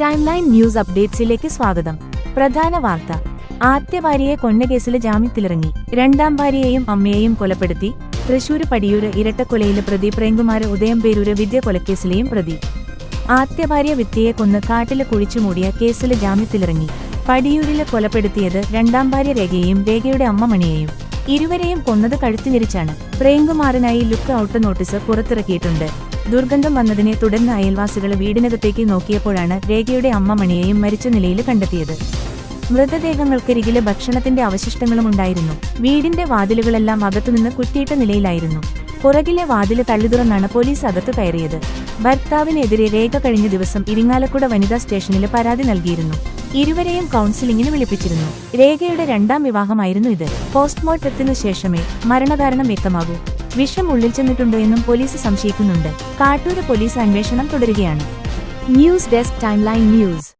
Time line news അപ്ഡേറ്റ്സിലേക്ക് സ്വാഗതം. പ്രധാന വാർത്ത. ആദ്യ ഭാര്യയെ കൊന്നകേസിൽ ജാമ്യത്തിലിറങ്ങി. രണ്ടാം ഭാര്യയെയും അമ്മയെയും കൊലപ്പെടുത്തി. തൃശൂർ പടിയൂര് ഇരട്ടക്കൊലയിലെ പ്രതി പ്രേംകുമാര് ഉദയംപേരൂര് വിദ്യ കൊലക്കേസിലെയും പ്രതി. ആദ്യ ഭാര്യ വിദ്യയെ കൊന്ന് കാട്ടിൽ കുഴിച്ചുമൂടിയ കേസിൽ ജാമ്യത്തിലിറങ്ങി. പടിയൂരിലെ കൊലപ്പെടുത്തിയത് രണ്ടാം ഭാര്യ രേഖയെയും രേഖയുടെ അമ്മ മണിയെയും. ഇരുവരെയും കൊന്നത് കഴുത്തിനിരിച്ചാണ് പ്രേംകുമാറിനായി ലുക്ക് ഔട്ട് നോട്ടീസ് പുറത്തിറക്കിയിട്ടുണ്ട്. ദുർഗന്ധം വന്നതിനെ തുടർന്ന് അയൽവാസികൾ വീടിനകത്തേക്ക് നോക്കിയപ്പോഴാണ് രേഖയുടെ അമ്മ മണിയെയും മരിച്ച നിലയിൽ കണ്ടെത്തിയത്. മൃതദേഹങ്ങൾക്കരികിലെ ഭക്ഷണത്തിന്റെ അവശിഷ്ടങ്ങളും ഉണ്ടായിരുന്നു. വീടിന്റെ വാതിലുകളെല്ലാം അകത്തുനിന്ന് കുറ്റിയിട്ട നിലയിലായിരുന്നു. പുറകിലെ വാതിൽ തള്ളിതുറന്നാണ് പോലീസ് അകത്തു കയറിയത്. ഭർത്താവിനെതിരെ രേഖ കഴിഞ്ഞ ദിവസം ഇരിങ്ങാലക്കുട വനിതാ സ്റ്റേഷനിൽ പരാതി നൽകിയിരുന്നു. ഇരുവരെയും കൗൺസിലിംഗിന് വിളിപ്പിച്ചിരുന്നു. രേഖയുടെ രണ്ടാം വിവാഹമായിരുന്നു ഇത്. പോസ്റ്റ്മോർട്ടത്തിനു ശേഷമേ മരണകാരണം വ്യക്തമാകൂ. വിഷം ഉള്ളിൽ ചെന്നിട്ടുണ്ടോ എന്നും പോലീസ് സംശയിക്കുന്നുണ്ട്. കാട്ടൂര് പോലീസ് അന്വേഷണം തുടരുകയാണ്. News desk timeline news.